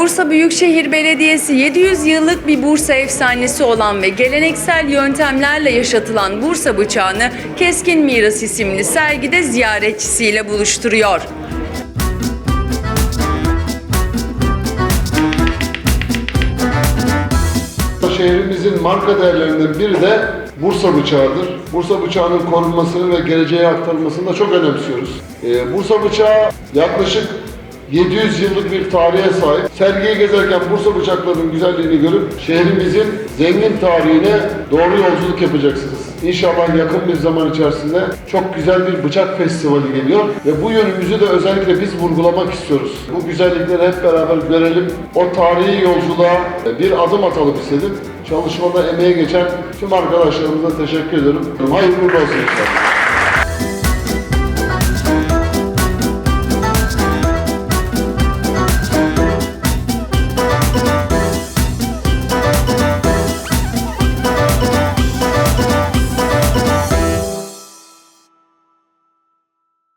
Bursa Büyükşehir Belediyesi 700 yıllık bir Bursa efsanesi olan ve geleneksel yöntemlerle yaşatılan Bursa bıçağını Keskin Miras isimli sergide ziyaretçisiyle buluşturuyor. Şehrimizin marka değerlerinden biri de Bursa bıçağıdır. Bursa bıçağının korunmasını ve geleceğe aktarılmasını da çok önemsiyoruz. Ee, Bursa bıçağı yaklaşık 700 yıllık bir tarihe sahip. Sergiyi gezerken Bursa bıçaklarının güzelliğini görüp şehrimizin zengin tarihine doğru yolculuk yapacaksınız. İnşallah yakın bir zaman içerisinde çok güzel bir bıçak festivali geliyor ve bu yönümüzü de özellikle biz vurgulamak istiyoruz. Bu güzellikleri hep beraber görelim. O tarihi yolculuğa bir adım atalım istedim. Çalışmada emeği geçen tüm arkadaşlarımıza teşekkür ediyorum. Hayırlı olsun inşallah.